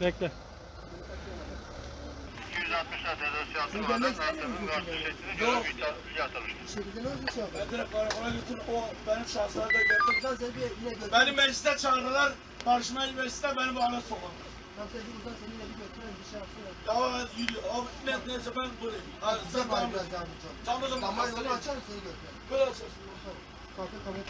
Bekle. 260 tedosya atılmadan nasılsın karşı şeklini görüp ithal atılmış. Ben direkt karakola götür o benim şahsları da gördüm. Sen seni bir yine götür. Beni mecliste çağırdılar. Barışma mecliste beni bağla sokak. Tam seni buradan seni yine bir götüren bir şey yapsın. Ya yürü. Abi ne, neyse ben buradayım. Sen tamam. biraz daha çok. Tamam o zaman. Hastaneye. açarım seni götüren. Böyle açarsın. Kalkın kalkın.